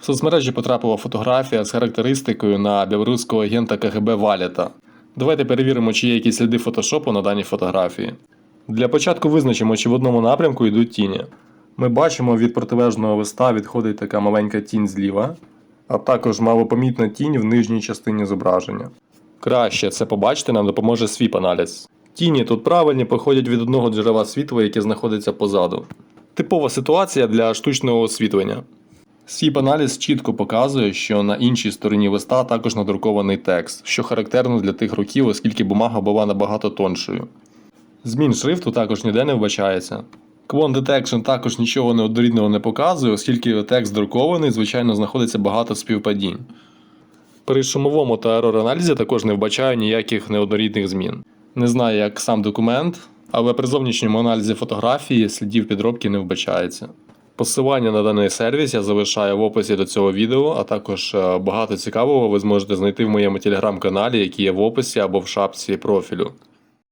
В соцмережі потрапила фотографія з характеристикою на білоруського агента КГБ Валята. Давайте перевіримо, чи є якісь сліди фотошопу на даній фотографії. Для початку визначимо, чи в одному напрямку йдуть тіні. Ми бачимо, від протилежного листа відходить така маленька тінь зліва, а також малопомітна тінь в нижній частині зображення. Краще це побачити нам допоможе свіп-аналіз. Тіні тут правильні походять від одного джерела світла, яке знаходиться позаду. Типова ситуація для штучного освітлення. Свіп-аналіз чітко показує, що на іншій стороні листа також надрукований текст, що характерно для тих років, оскільки бумага була набагато тоншою. Змін шрифту також ніде не вбачається. Clone Detection також нічого неоднорідного не показує, оскільки текст друкований, звичайно, знаходиться багато співпадінь. При шумовому та ерор-аналізі також не вбачаю ніяких неоднорідних змін. Не знаю, як сам документ, але при зовнішньому аналізі фотографії слідів підробки не вбачається. Посилання на даний сервіс я залишаю в описі до цього відео, а також е, багато цікавого ви зможете знайти в моєму телеграм-каналі, який є в описі або в шапці профілю.